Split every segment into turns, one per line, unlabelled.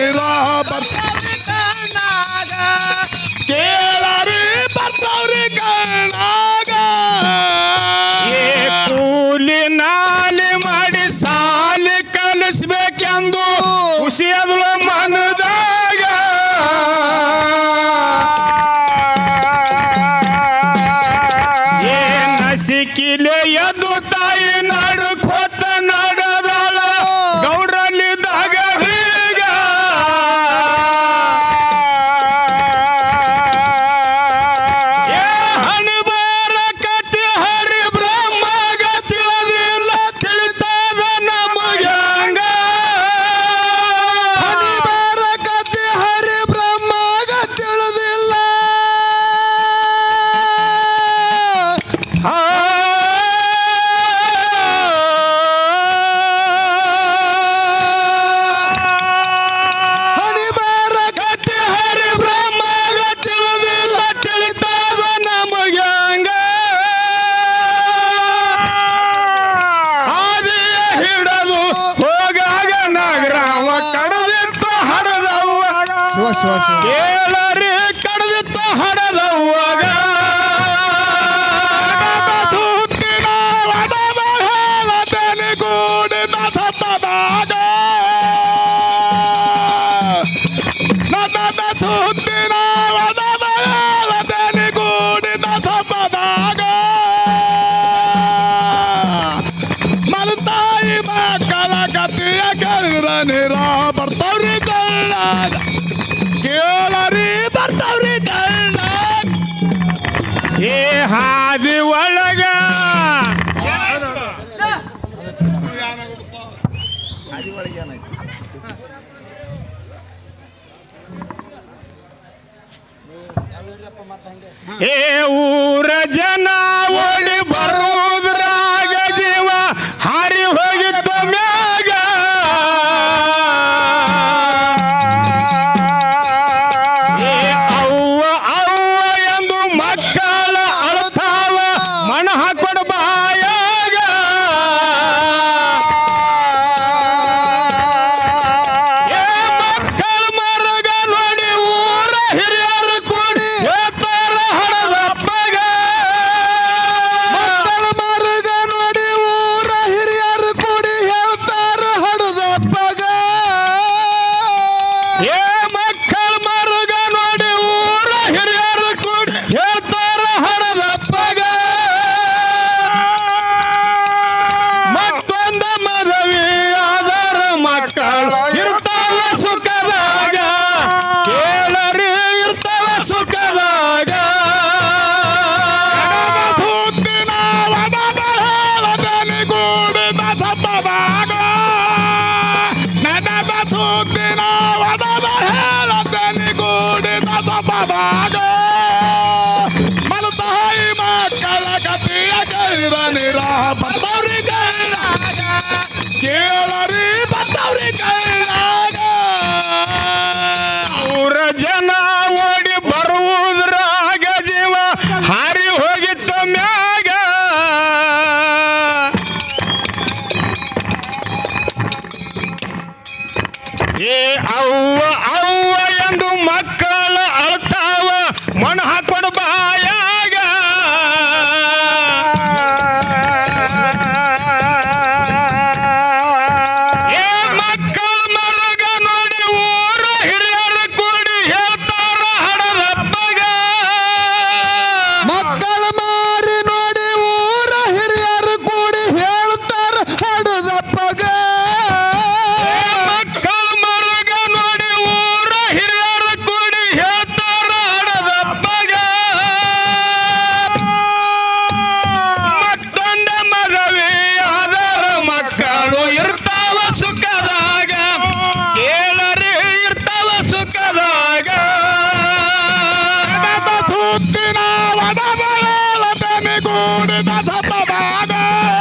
ತೀರಾ ಬರ್ತಾಗ ಕೇಳರಿ
ಏ ಮಾಡಿ ಸಾಲಿ ಕಲಿಸ್ಬೇಕೆಂದು ಖುಷಿಯದಳು ಮನದಾಗ. ಏ ನಸಿಕಿಲೆ ಎದ್ದು ವಿಶ್ವಾಸ. ಏ ಊರ ಜನ ಓಡಿ
ಬರೋ Name of the Baba.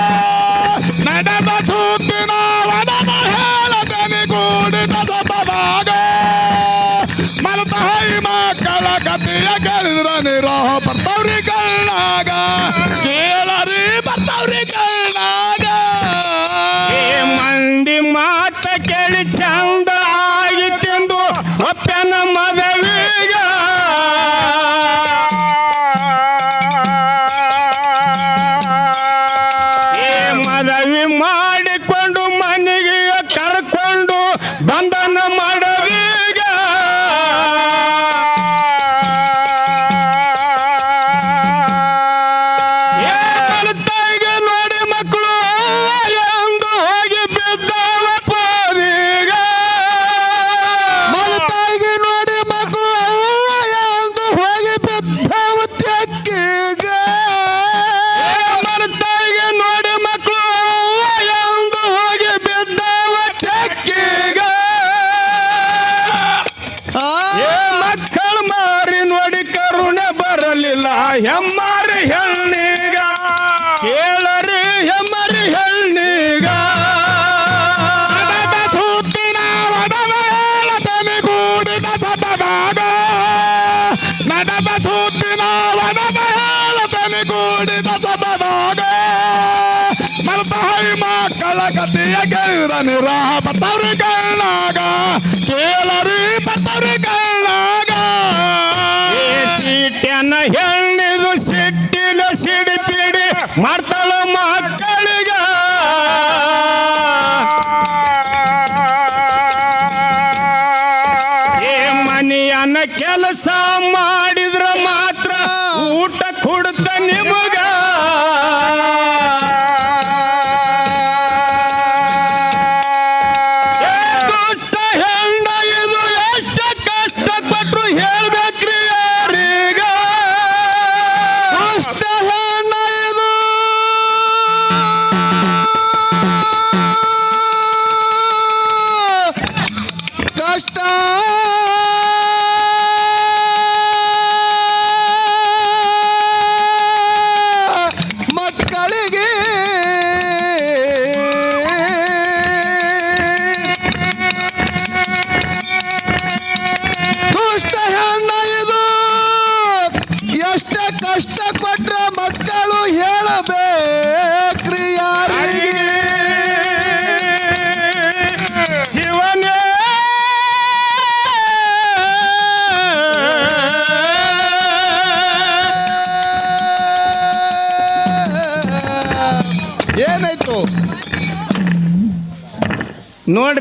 ಗೆಲ್ದ ನಿರಾಹ ಬತ್ತವ್ರಿ ಕಣ್ಣಾಗ ಕೇಳರಿ ಬತ್ತವ್ರಿ ಕಣ್ಣಾಗ
ಸಿಟ್ಟನ್ನ ಸಿಟ್ಟನ ಹೆಣ್ಣಿದು ಸಿಟ್ಟಿನ ಸಿಡಿಪಿಡಿ ಮಾಡ್ತಾಳ ಮಕ್ಕಳಿಗ. ಏ ಮನೆಯನ್ನ ಕೆಲಸ ಮಾಡಿದ್ರ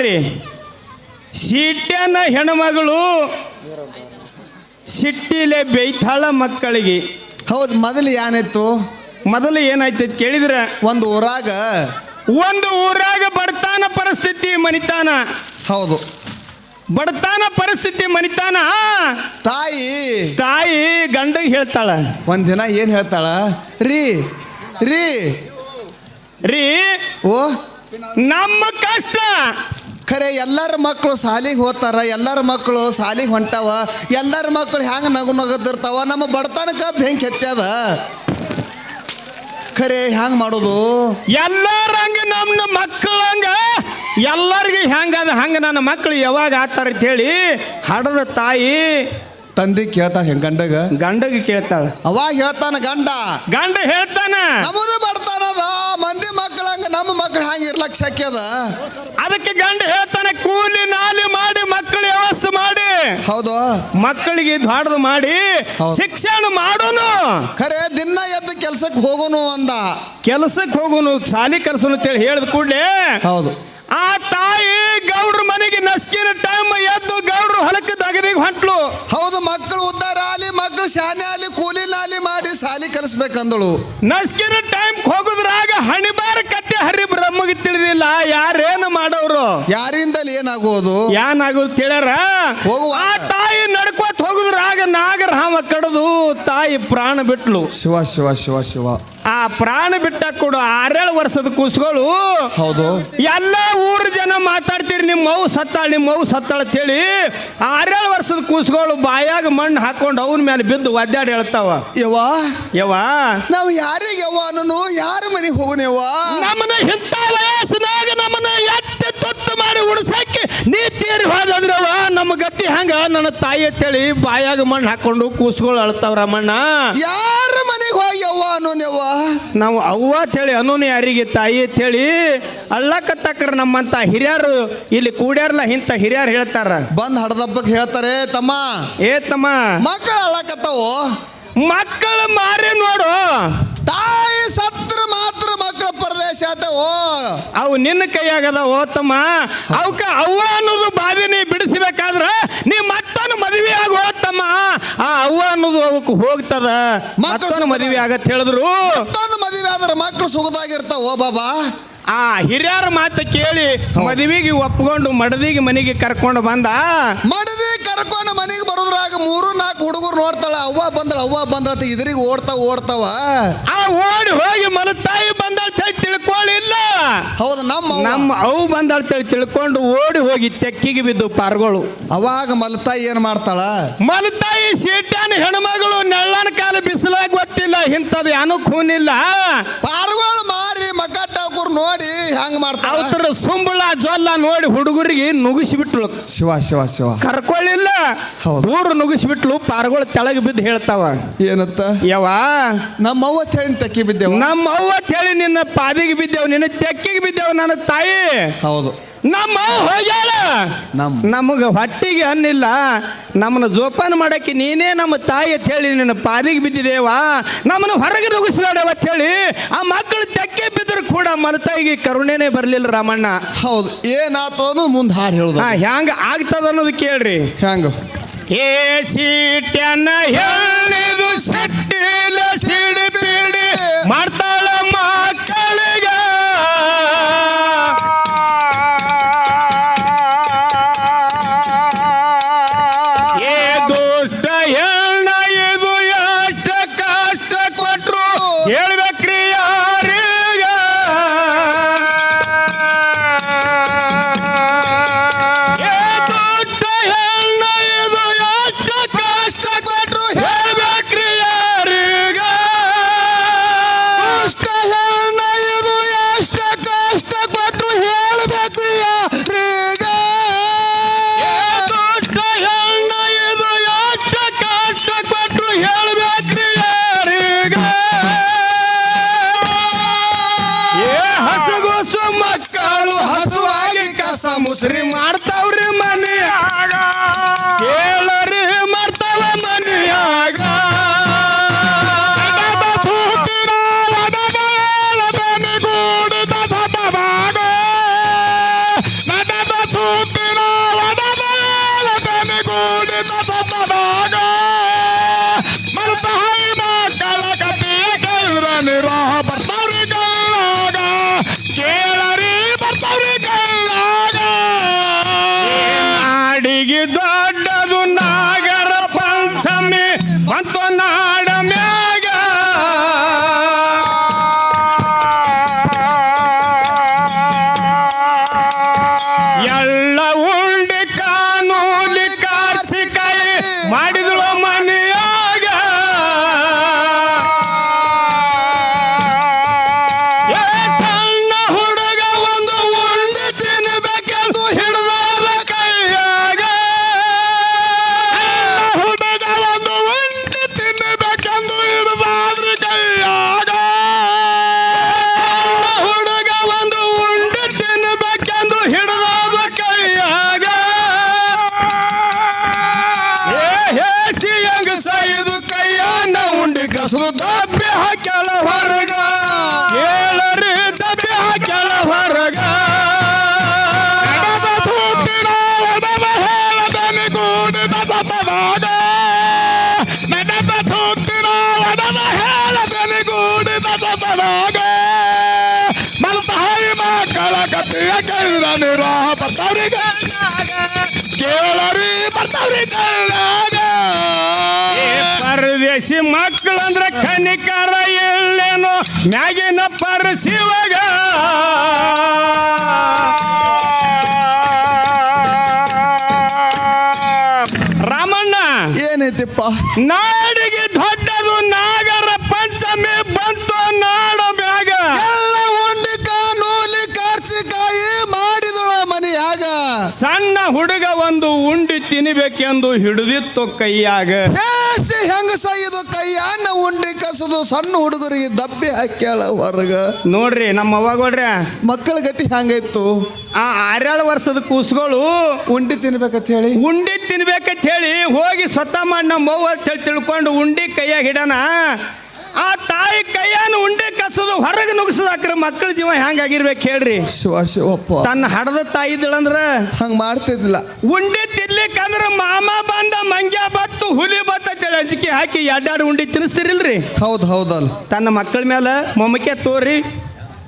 ನೋಡ್ರಿ ಸಿಟ್ಟನ ಹೆಣ್ಮಗಳು ಸಿಟ್ಟಿಲೆ ಬೇಯ್ತಾಳ ಮಕ್ಕಳಿಗೆ.
ಹೌದು ಮೊದಲು ಏನಾಯ್ತು?
ಮೊದಲು ಏನಾಯ್ತೈತಿ ಕೇಳಿದ್ರೆ?
ಒಂದು ಊರಾಗ
ಒಂದು ಊರಾಗ ಬಡತಾನ ಪರಿಸ್ಥಿತಿ ಮನಿತಾನ.
ಹೌದು.
ಬಡತಾನ ಪರಿಸ್ಥಿತಿ ಮನಿತಾನ.
ತಾಯಿ
ತಾಯಿ ಗಂಡಗೆ ಹೇಳ್ತಾಳ.
ಒಂದಿನ ಏನು ಹೇಳ್ತಾಳ? ರೀ ರೀ.
ರೀ
ಓ
ನಮ್ಮ ಕಷ್ಟ.
ಖರೆ ಎಲ್ಲರ ಮಕ್ಕಳು ಸಾಲಿಗೆ ಹೋಗ್ತಾರ, ಎಲ್ಲರ ಮಕ್ಕಳು ಸಾಲಿಗೆ ಹೊಂಟಾವ, ಎಲ್ಲರ ಮಕ್ಕಳು ಹೆಂಗೆ ನಗು ನಗದಿರ್ತಾವ ನಮ್ಮ ಬಡತನಕ ಬೆಂಕಿ ಎತ್ತ್ಯದ ಖರೆ ಹೆಂಗೆ ಮಾಡೋದು?
ಎಲ್ಲರಂಗ ನಮ್ಮ ಮಕ್ಕಳಂಗ ಎಲ್ಲರಿಗೆ ಹೆಂಗದ ಹಂಗೆ ನನ್ನ ಮಕ್ಕಳು ಯಾವಾಗ ಆತಾರ ಅಂತ ಹೇಳಿ, ಹಡದ ತಾಯಿ
ತಂದೆ ಕೇಳ್ತಾ ಹೆಂಗ್ ಗಂಡಗ?
ಗಂಡಗೆ ಕೇಳ್ತಾಳ.
ಅವಾಗ ಹೇಳ್ತಾನ ಗಂಡ
ಗಂಡ ಹೇಳ್ತಾನ.
ನಮ್ಮದು ಬಡತನದ ಮಂದಿ ಮಕ್ಕಳಂಗ ನಮ್ಮ ಮಕ್ಕಳು ಹಂಗ ಇರ್ಲಕ್ ಶಕ್ಯದ
ಅದಕ್ಕೆ ಗಂಡ ಹೇಳ್ತಾನೆ ಕೂಲಿ ನಾಲಿ ಮಾಡಿ ಮಕ್ಕಳ ವ್ಯವಸ್ಥೆ ಮಾಡಿ.
ಹೌದು.
ಮಕ್ಕಳಿಗೆ ದ್ವಾಡದು ಮಾಡಿ
ಹೌದು.
ಶಿಕ್ಷಣ ಮಾಡೋನು.
ಖರೆ ದಿನ ಎದ್ದು ಕೆಲ್ಸಕ್ಕೆ ಹೋಗೋನು ಅಂದ.
ಕೆಲ್ಸಕ್ಕೆ ಹೋಗೋನು ಶಾಲಿ ಕಲ್ಸೋನು ಅಂತೇಳಿ ಹೇಳಿದ ಕೂಡಲೇ
ಹೌದು.
ಗೌಡ್ರ ನಸ್ಕಿನ ಟೈಮ್ ಎದ್ದು ಗೌಡ್ರು ಹೊಲಕ್ಕೆ ದಗದಿಗೆ ಹೊಂಟ್ಲು.
ಹೌದು ಮಕ್ಕಳು ಉದ್ದಾರ ಆಲಿ ಮಕ್ಕಳು ಶಾನೆ ಆಲಿ ಕೂಲಿ ನಾಲಿ ಮಾಡಿ ಸಾಲಿ ಕಲಿಸ್ಬೇಕಂದಳು.
ನಸ್ಕಿನ ಟೈಮ್ ಹೋಗುದ್ರಾಗ ಹಣಿಬಾರ ಕತ್ತೆ ಹರಿ ಬ್ರಹ್ಮಗೆ ತಿಳಿದಿಲ್ಲ ಯಾರೇನು ಮಾಡೋರು?
ಯಾರಿಂದಲೇ ಏನಾಗುವುದು
ಯಾನಾಗೋದು ತಿಳರ
ಹೋಗುವ.
ಆ ತಾಯಿ ನಡ್ಕೋತ ಹೋಗುದ್ರಾಗ ನಾಗರ ಕಡದು ತಾಯಿ ಪ್ರಾಣ ಬಿಟ್ಲು.
ಶಿವ ಶಿವ ಶಿವ ಶಿವ.
ಆ ಪ್ರಾಣ ಬಿಟ್ಟ ಕೊಡು ಆರೇಳು ವರ್ಷದ ಕೂಸುಗಳು
ಹೌದು.
ಎಲ್ಲ ಊರ ಜನ ಮಾತಾಡ್ತೀರಿ ನಿಮ್ಮ ಮೌ ಸತ್ತಾಳ ನಿಮ್ಮ ಮೌ ಸತ್ತಾಳ ಅಂತೇಳಿ ಆರೇಳು ವರ್ಷದ ಕೂಸುಗಳು ಬಾಯಾಗ ಮಣ್ಣು ಹಾಕೊಂಡು ಅವನ ಮೇಲೆ ಬಿದ್ದು ಒದ್ದಾಡಿ ಹೇಳ್ತಾವ.
ಯವ್ವ
ಯವ್ವ.
ನಾವು ಯಾರಿಗೆ ಯವ್ವ ಅನ್ನೋನು ಯಾರ ಮನೆಗೆ ಹೋಗೋಣ ಯವ್ವ?
ನಮ್ಮನ್ನ ಇಂಥ ವಯಸ್ಸಿನಾಗ ನಮ್ಮನ್ನ ಎತ್ತಿ ತೊತ್ತು ಮಾಡಿ ಉಡ್ಸಕ್ಕೆ ನೀ ತೀರಿ ಹೋದ್ರವ್ವ ನನ್ನ ತಾಯಿ ಅಂತೇಳಿ ಬಾಯಾಗ ಮಣ್ಣು ಹಾಕೊಂಡು ಕೂಸುಗಳು ಅಳ್ತಾವ್ರ ಮಣ್ಣ.
ಯಾರ ಮನೆಗೆ ಹೋಗಿ ಅವ್ವ ಅನ್ನೋನ್ ಯವ್ವ
ನಾವು ಅವ್ವ ಅಂತೇಳಿ ಅನೋನ್ ಯಾರಿಗೆ ತಾಯಿ ಅಂತೇಳಿ ಅಳ್ಳಕತ್ತಕ್ರ ನಮ್ಮಂತ ಹಿರಿಯರು ಇಲ್ಲಿ ಕೂಡ್ಯಾರಲ್ಲ ಇಂಥ ಹಿರಿಯರು ಹೇಳ್ತಾರ.
ಬಂದ್ ಹಡದಬ್ಬಕ್ಕೆ ಹೇಳ್ತಾರೆ ತಮ್ಮ.
ಏ ತಮ್ಮ.
ಮಕ್ಕಳು ಅಳಕತ್ತಾವು
ಮಕ್ಕಳು ಮಾರಿ ನೋಡು.
ತಾಯಿ ಸತ್ರ ಮಾತ್ರ
ಅವು ನಿನ್ನ ಕೈಯಾಗದ ತಮ್ಮ? ಅವಕ್ಕ ಅವ್ವ ಅನ್ನೋದು ಬಾದಿನಿ ಬಿಡಿಸಬೇಕಾದ್ರ ನೀ ಮತ್ತೊಂದು ಮದುವೆ ಆಗ ತಮ್ಮ. ಆ ಅವ್ವ ಅನ್ನೋದು ಅವಕ್ಕೆ ಹೋಗ್ತದ. ಮತ್ತೊಂದು ಮದುವೆ. ಆಗತ್ ಹೇಳಿದ್ರು.
ಮತ್ತೊಂದು ಮದುವೆ ಆದ್ರೆ ಮಕ್ಕಳು ಓ ಬಾಬಾ?
ಆ ಹಿರಿಯರ ಮಾತು ಕೇಳಿ ಮದುವೆಗೆ ಒಪ್ಕೊಂಡು ಮಡದಿಗೆ ಮನೆಗೆ ಕರ್ಕೊಂಡು ಬಂದ.
ಮಡದಿ ಕರ್ಕೊಂಡು ಮನೆಗೆ ಬರೋದ್ರಾಗ ಮೂರು ನಾಲ್ಕು ಹುಡುಗರು ನೋಡ್ತಾಳ. ಅವ್ವ ಬಂದಳ ಅವ್ವ ಬಂದಳ ಇದ್ರಿಗೆ ಓಡ್ತಾವ ಓಡ್ತಾವ.
ಆ ಓಡಿ ಹೋಗಿ ಮನ ತಾಯಿ ಬಂದ ತಿಳ್ಕೊಳ್ಳಿ ಬಂದಾಳಿಲ್ಲ
ಹೌದು ನಮ್ಮ
ಅವು ಬಂದಾಳ್ತೇಳಿ ತಿಳ್ಕೊಂಡು ಓಡಿ ಹೋಗಿ ತೆಕ್ಕಿಗೆ ಬಿದ್ದು ಪಾರ್ಗಳು.
ಅವಾಗ ಮಲತಾಯಿ ಏನ್ ಮಾಡ್ತಾಳ?
ಮಲತಾಯಿ ಸೀಟಾನ ಹೆಣ್ಮಗಳು ನೆಳ್ಳನ ಕಾಲ ಬಿಸಿಲಾಗ ಗೊತ್ತಿಲ್ಲ ಇಂಥದ್ದು ಏನೂ ಖೂನಿಲ್ಲ
ಪಾರ್ಗಳು ಮಾರಿ ಮಕ್ಕಟ್ಟಾಕೂರ್ ನೋಡಿ ಹೆಂಗ್
ಮಾಡ್ತಾರೆ? ಸುಂಬಳ ಜೊಲ್ಲ ನೋಡಿ ಹುಡುಗರಿಗೆ ನುಗಿಸಿಬಿಟ್ಲು
ಶಿವ ಶಿವ ಶಿವ.
ಕರ್ಕೊಳ್ಳಿಲ್ಲ.
ಹೌದು.
ದೂರ ನುಗ್ಗಿಸ್ಬಿಟ್ಲು ಪಾರ್ಗಳು ತೆಳಗೆ ಬಿದ್ದು ಹೇಳ್ತಾವ.
ಏನತ್ತ?
ಯವ್ವ?
ನಮ್ಮ ಅವ್ವ ಹೇಳಿ ತಕ್ಕಿ ಬಿದ್ದೆವು?
ನಮ್ಮ ಅವ್ವ ಹೇಳಿ ನಿನ್ನ ಪಾದಿಗೆ ಬಿದ್ದೆವು ನಿನ್ನ ತೆಕ್ಕಿಗೆ ಬಿದ್ದೆವು ನನ್ನ ತಾಯಿ.
ಹೌದು.
ನಮ್ಮ ಅವ್ವ ಹೋಗ್ಯಾಳ.
ನಮ್
ನಮಗೆ ಹೊಟ್ಟಿಗೆ ಅನ್ನಿಲ್ಲ. ನಮ್ಮನ್ನ ಜೋಪಾನ ಮಾಡಕ್ಕೆ ನೀನೇ ನಮ್ಮ ತಾಯಿ ಅಂತ ಹೇಳಿ ನಿನ್ನ ಪಾದಿಗೆ ಬಿದ್ದಿದೇವಾ. ನಮ್ಮನ್ನು ಹೊರಗೆ ನುಗ್ಗಿಸ್ಬೇಡವ ಅಂತ ಹೇಳಿ ಆ ಮಕ್ಕಳು ತೆಕ್ಕೆ ಬಿದ್ದರೂ ಕೂಡ ಮನತಾಯಿಗೆ ಕರುಣೆನೇ ಬರಲಿಲ್ಲ ರಾಮಣ್ಣ.
ಹೌದು ಅನ್ನೋದು ಮುಂದೆ ಹಾಡು ಹೇಳುದು.
ಹಾ ಹ್ಯಾಂಗ ಆಗ್ತದ ಅನ್ನೋದು ಕೇಳ್ರಿ.
ಹೆಂಗ
ಏ ಸೀಟ್ಯನ್ನ ಹೇಳಿದು ಸಟ್ಟಿಲ ಪಿಡಿ ಮುಸ್ರಿ ಮಾಡ್ತಾವ್ರಿ ಕೇಳರಿ ಬರ್ತಾವ್ರಿ ಪರದೇಶಿ ಮಕ್ಕಳಂದ್ರ ಕನಿಕರ ಎಲ್ಲೇನೋ ಮ್ಯಾಗಿನ ಪರಸಿವಾಗ. ತಿನ್ನಬೇಕೆಂದು ಹಿಡಿದಿತ್ತು ಕೈಯಾಗ.
ಹೆಂಗ ಹೆಂಗಸ ಇದು ಕೈಯನ್ನ ಉಂಡಿ ಕಸದು ಸಣ್ಣ ಹುಡುಗರಿಗೆ ದಬ್ಬಿ ಹಾಕ್ಯಾಳ ಹೊರಗ.
ನೋಡ್ರಿ ನಮ್ಮ ಅವ್ವಾಗೋಡ್ರಿ
ಮಕ್ಕಳ ಗತಿ ಹೆಂಗಾಯ್ತು
ಆ ಆರೇಳು ವರ್ಷದ ಕೂಸುಗಳು
ಉಂಡಿ ತಿನ್ಬೇಕಂತ ಹೇಳಿ.
ಉಂಡಿ ತಿನ್ಬೇಕಂತ ಹೇಳಿ ಹೋಗಿ ಸ್ವತಃ ಮಾಡಿ ನಮ್ಮ ಅವ್ವ ಅಂತ ಹೇಳಿ ತಿಳ್ಕೊಂಡು ಉಂಡಿ ಕೈಯಾಗ ಹಿಡನ ಆ ತಾಯಿ ಕೈಯನ್ನು ಉಂಡೆ ಕಸದು ಹೊರಗೆ ನುಗ್ಸದಾಕ್ರ ಮಕ್ಕಳ ಜೀವ ಹೆಂಗಾಗಿರ್ಬೇಕು ಹೇಳ್ರಿ.
ಶಿವ ಶಿವಪ್ಪ.
ತನ್ನ ಹಡದ ತಾಯಿ ಇದ್ದಳಂದ್ರ
ಹಂಗ ಮಾಡ್ತಿದ್ದಿಲ್ಲ.
ಉಂಡೆ ತಿನ್ಲಿಕ್ಕಂದ್ರ ಮಾಮ ಬಂದ ಮಂಗ್ಯ ಬತ್ತು ಹುಲಿ ಬತ್ತ ಅಂಜಿಕೆ ಹಾಕಿ ಎರಡಾರು ಉಂಡಿ ತಿನ್ನಿಸ್ತಿರಿಲ್ರಿ.
ಹೌದು ಹೌದಲ್ಲ
ತನ್ನ ಮಕ್ಕಳ ಮೇಲೆ ಮೊಮ್ಮಕ್ಕೆ ತೋರಿ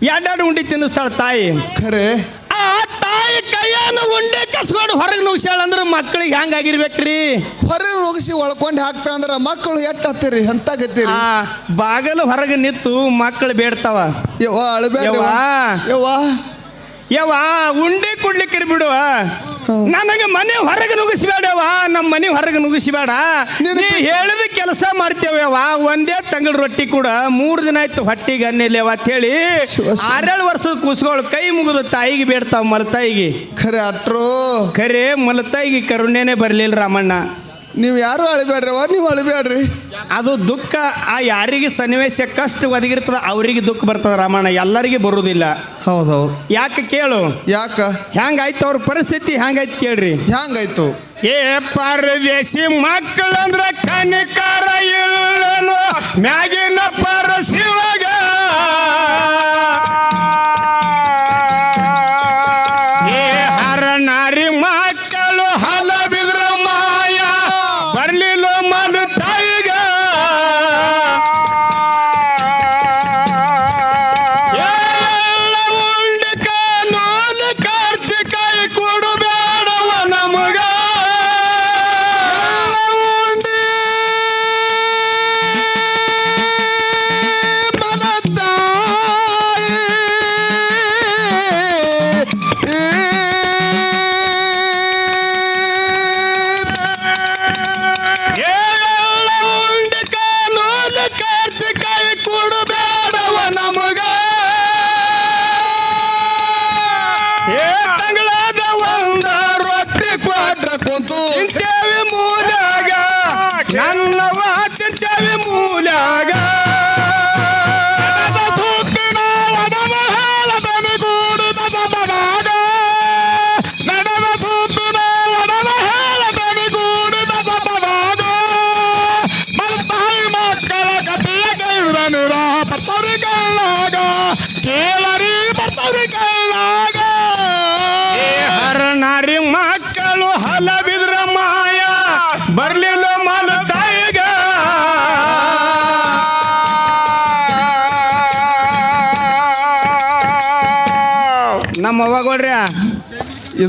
ಎರಡಾರು ಉಂಡಿ ತಿನ್ನಿಸ್ತಾಳ ತಾಯಿ.
ಖರೆ.
ತಾಯಿ ಕೈಯನ್ನು ಉಂಡೆ ಕಸ್ಕೊಂಡು ಹೊರಗೆ ನುಗ್ಸಾಳ ಅಂದ್ರೆ ಮಕ್ಕಳಿಗೆ ಹೆಂಗಾಗಿರ್ಬೇಕ್ರಿ
ಹೊರಗೆ ನುಗ್ಸಿ ಒಳ್ಕೊಂಡು ಹಾಕ್ತಾ ಅಂದ್ರೆ ಮಕ್ಕಳು ಎಟ್ ಹತ್ತಿರಿ? ಅಂತ ಗತ್ತಿರಿ
ಆ ಬಾಗಲು ಹೊರಗೆ ನಿಂತು ಮಕ್ಕಳು ಬೇಡ್ತಾವ.
ಯವ್ವ ಅಳಬೇಡ
ಯವ್ವ.
ಯವ್ವ.
ಯವ್ವ ಉಂಡೆ ಕೊಡ್ಲಿಕ್ಕೆ ಬಿಡುವ ನನಗೆ ಮನೆ ಹೊರಗೆ ನುಗ್ಗಿಸ್ಬೇಡವ ನಮ್ಮ ಮನೆ ಹೊರಗೆ ನುಗ್ಗಿಸ್ಬೇಡ. ನೀ ಹೇಳಿದ ಕೆಲಸ ಮಾಡ್ತೇವ ಒಂದೇ ತಂಗಳ ರೊಟ್ಟಿ ಕೂಡ ಮೂರು ದಿನ ಆಯ್ತು ಹೊಟ್ಟಿಗೆ ಅನ್ನಿಲ್ಲೇವ ಅಂತ ಹೇಳಿ. ಆರೇಳು ವರ್ಷದ ಕೂಸ್ಗಳು ಕೈ ಮುಗಿದು ತಾಯಿಗೆ ಬೇಡ್ತಾವ ಮಲತಾಯಿಗೆ.
ಖರೆ ಅಟ್ರು.
ಖರೆ ಮಲತಾಯಿಗೆ ಕರುಣೆನೇ ಬರಲಿಲ್ಲ ರಾಮಣ್ಣ.
ನೀವು ಯಾರು ಅಳಬೇಡ್ರವ ನೀವು ಅಳಬೇಡ್ರಿ
ಅದು ದುಃಖ ಆ ಯಾರಿಗೆ ಸನ್ನಿವೇಶ ಕಷ್ಟ ಒದಗಿರ್ತದ ಅವರಿಗೆ ದುಃಖ ಬರ್ತದ ರಾಮಣ್ಣ ಎಲ್ಲರಿಗೆ ಬರುವುದಿಲ್ಲ.
ಹೌದೌದು.
ಯಾಕೆ ಕೇಳು.
ಯಾಕ?
ಹೆಂಗಾಯ್ತು ಅವ್ರ ಪರಿಸ್ಥಿತಿ ಹೆಂಗಾಯ್ತು ಕೇಳ್ರಿ.
ಹ್ಯಾಂಗಾಯ್ತು?
ಏ ಪರದೇಶಿ ಮಕ್ಕಳಂದ್ರ ಕನಿಕಾರ ಇಲ್ಲ ಮ್ಯಾಗಿನ ಪರಶಿವಗ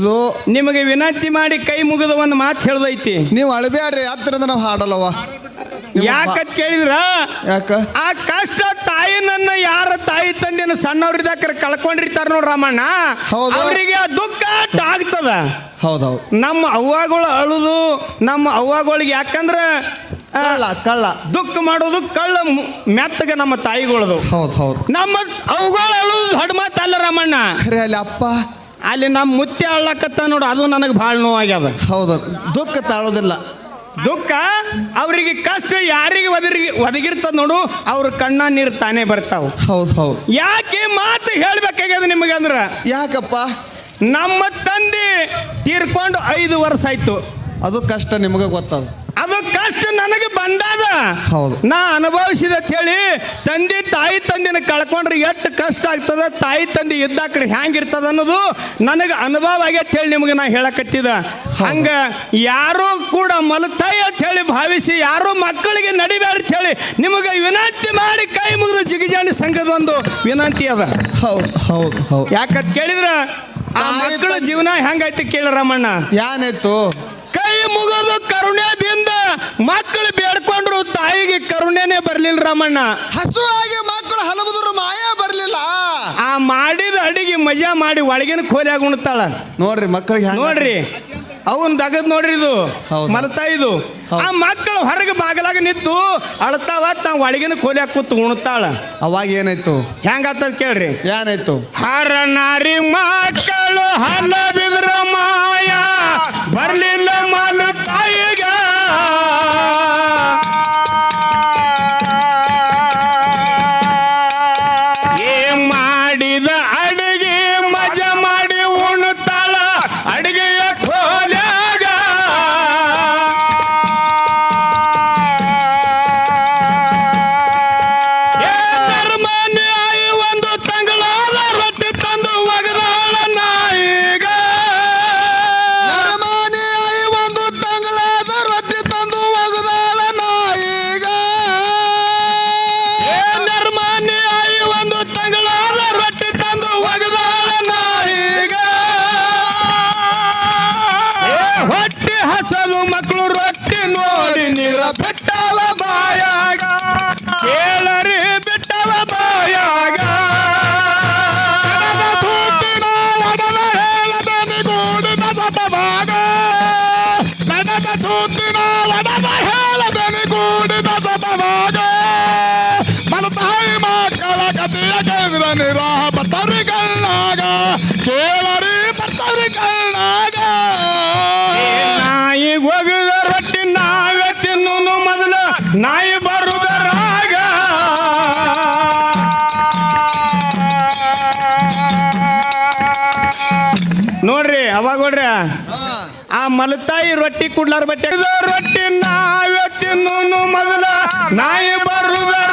ಇದು
ನಿಮಗೆ ವಿನಂತಿ ಮಾಡಿ ಕೈ ಮುಗಿದ ಒಂದು ಮಾತು ಹೇಳ್ದೈತಿ.
ನೀವು ಅಳಬೇಡ್ರಿ ಹತ್ತಿರದ ನಾವು ಹಾಡಲ್ಲವ
ಯಾಕಂತ ಕೇಳಿದ್ರ?
ಯಾಕ?
ಆ ಕಷ್ಟ ತಾಯಿನನ್ನ ಯಾರ ತಾಯಿ ತಂದಿನ ಸಣ್ಣವ್ರಿದಾಕರ ಕಳ್ಕೊಂಡಿರ್ತಾರ ನೋಡ್ ರಾಮಣ್ಣ.
ಹೌದು.
ಅವರಿಗೆ ಆ ದುಃಖ ಆಗ್ತದ.
ಹೌದೌದು.
ನಮ್ಮ ಅವ್ವಗಳು ಅಳುದು ನಮ್ಮ ಅವ್ವಗಳಿಗೆ ಯಾಕಂದ್ರ ಆ,
ಕಳ್ಳ ಕಳ್ಳ.
ದುಃಖ ಮಾಡೋದು ಕಳ್ಳ ಮು- ಮೆತ್ತಗ ನಮ್ಮ ತಾಯಿಗಳದು.
ಹೌದು ಹೌದು
ನಮ್ಮ ಅವುಗಳು ಅಳುದು ದೊಡ್ಡ ಮಾತಲ್ಲ ರಾಮಣ್ಣ.
ಖರೆ ಅಲ್ಲಿ ಅಪ್ಪ
ಅಲ್ಲಿ ನಮ್ಮ ಮುತ್ತೆ ಅಳ್ಳಕತ್ತ ನೋಡು ಅದು ನನಗೆ ಭಾಳ ನೋವಾಗ್ಯದ.
ಹೌದು ದುಃಖ ತಾಳೋದಿಲ್ಲ.
ದುಃಖ ಅವರಿಗೆ ಕಷ್ಟ ಯಾರಿಗೆ ಒದಗಿ ಒದಗಿರ್ತದ ನೋಡು ಅವ್ರ ಕಣ್ಣ ನೀರು ತಾನೇ ಬರ್ತಾವ.
ಹೌದು ಹೌದು.
ಯಾಕೆ ಮಾತು ಹೇಳ್ಬೇಕಾಗ್ಯದ ನಿಮ್ಗೆ ಅಂದ್ರ?
ಯಾಕಪ್ಪ?
ನಮ್ಮ ತಂದೆ ತೀರ್ಕೊಂಡು ಐದು ವರ್ಷ ಆಯ್ತು.
ಅದು ಕಷ್ಟ ನಿಮಗೆ ಗೊತ್ತದ.
ಅದು ಕಷ್ಟ ನನಗೆ ಬಂದಾದ.
ಹೌದು.
ನಾ ಅನುಭವಿಸಿದ ಹೇಳಿ ತಂದೆ ತಾಯಿ ತಂದಿನ ಕಳ್ಕೊಂಡ್ರೆ ಎಷ್ಟು ಕಷ್ಟ ಆಗ್ತದ ತಾಯಿ ತಂದೆ ಇದ್ದಾಕ್ರೆ ಹ್ಯಾಂಗಿರ್ತದ ಅನ್ನೋದು ನನಗೆ ಅನುಭವ ಆಗೈತೆ ಹೇಳಿ ನಿಮಗೆ ನಾ ಹೇಳಕತ್ತಿದ. ಹಂಗ ಯಾರು ಕೂಡ ಮಲತಾಯಿ ಅಂತ ಹೇಳಿ ಭಾವಿಸಿ ಯಾರು ಮಕ್ಕಳಿಗೆ ನಡಿಬೇಡ ಅಂತ ಹೇಳಿ ನಿಮಗೆ ವಿನಂತಿ ಮಾಡಿ ಕೈ ಮುಗಿದು ಜಿಗಿಜಾಣಿ ಸಂಘದ ಒಂದು ವಿನಂತಿ ಅದ.
ಹೌದು ಹೌದು ಹೌದು.
ಯಾಕಂತ ಕೇಳಿದ್ರ ಆ ಮಕ್ಕಳ ಜೀವನ ಹೆಂಗೈತಿ ಕೇಳ ರಾಮಣ್ಣ?
ಯಾನಾಯ್ತು
ಕೈ ಮುಗಿದು ಕರುಣ್ಯದಿಂದ ಮಕ್ಕಳು ಬೇಡ್ಕೊಂಡ್ರು ತಾಯಿಗೆ ಕರುಣೆನೇ ಬರ್ಲಿಲ್ಲ ರಾಮಣ್ಣ.
ಹಸುವಾಗಿ ಆಗಿ ಮಕ್ಕಳು ಹಲಬುದ್ರು ಮಾಯಾ ಬರಲಿಲ್ಲ.
ಆ ಮಾಡಿದ ಅಡಿಗೆ ಮಜಾ ಮಾಡಿ ಒಳಗಿನ ಕೋಲಿಯಾಗ ಉಣ್ತಾಳ.
ನೋಡ್ರಿ ಮಕ್ಕಳಿಗೆ
ನೋಡ್ರಿ. ಅವನ್ ದಗದ್ ನೋಡ್ರಿ ಇದು
ಹೌದು.
ಮಲತಾ ಇದು. ಆ ಮಕ್ಕಳು ಹೊರಗೆ ಬಾಗಲಾಗ ನಿಂತು ಅಳ್ತಾವ ತಾವ್ ಒಳಗಿನ ಕೋಲಿ ಕೂತು ಉಣ್ತಾಳ.
ಅವಾಗ ಏನಾಯ್ತು?
ಹೆಂಗಾತದ ಕೇಳ್ರಿ.
ಏನಾಯ್ತು?
ಹರನಾರಿ ಮಕ್ಕಳು ಹಲ ಬಿದ್ರ ಮಾಯ ಬರ್ಲಿಲ್ಲ ಮಲ ತಾಯಿಗ
ಕೇಳಿದ್ರ ನಿರಾಹ ಬರ್ತಾವ್ರಿ ಕಲ್ನಾಗ ಕೇಳರಿ ಬರ್ತಾವ್ರಿ
ನಾಯಿ ಒಗದ ರೊಟ್ಟಿ ನಾವೇ ತಿನ್ನು ಮೊದಲ ನಾಯಿ ಬರುದರಾಗ ನೋಡ್ರಿ, ಅವಾಗ ನೋಡ್ರಿ. ಆ ಮಲತಾಯಿ ರೊಟ್ಟಿ ಕುಡ್ಲಾರ ಬಟ್ಟೆ. ರೊಟ್ಟಿ ನಾವೇ ತಿನ್ನು ಮೊದಲ. ನಾಯಿ ಬರುದರ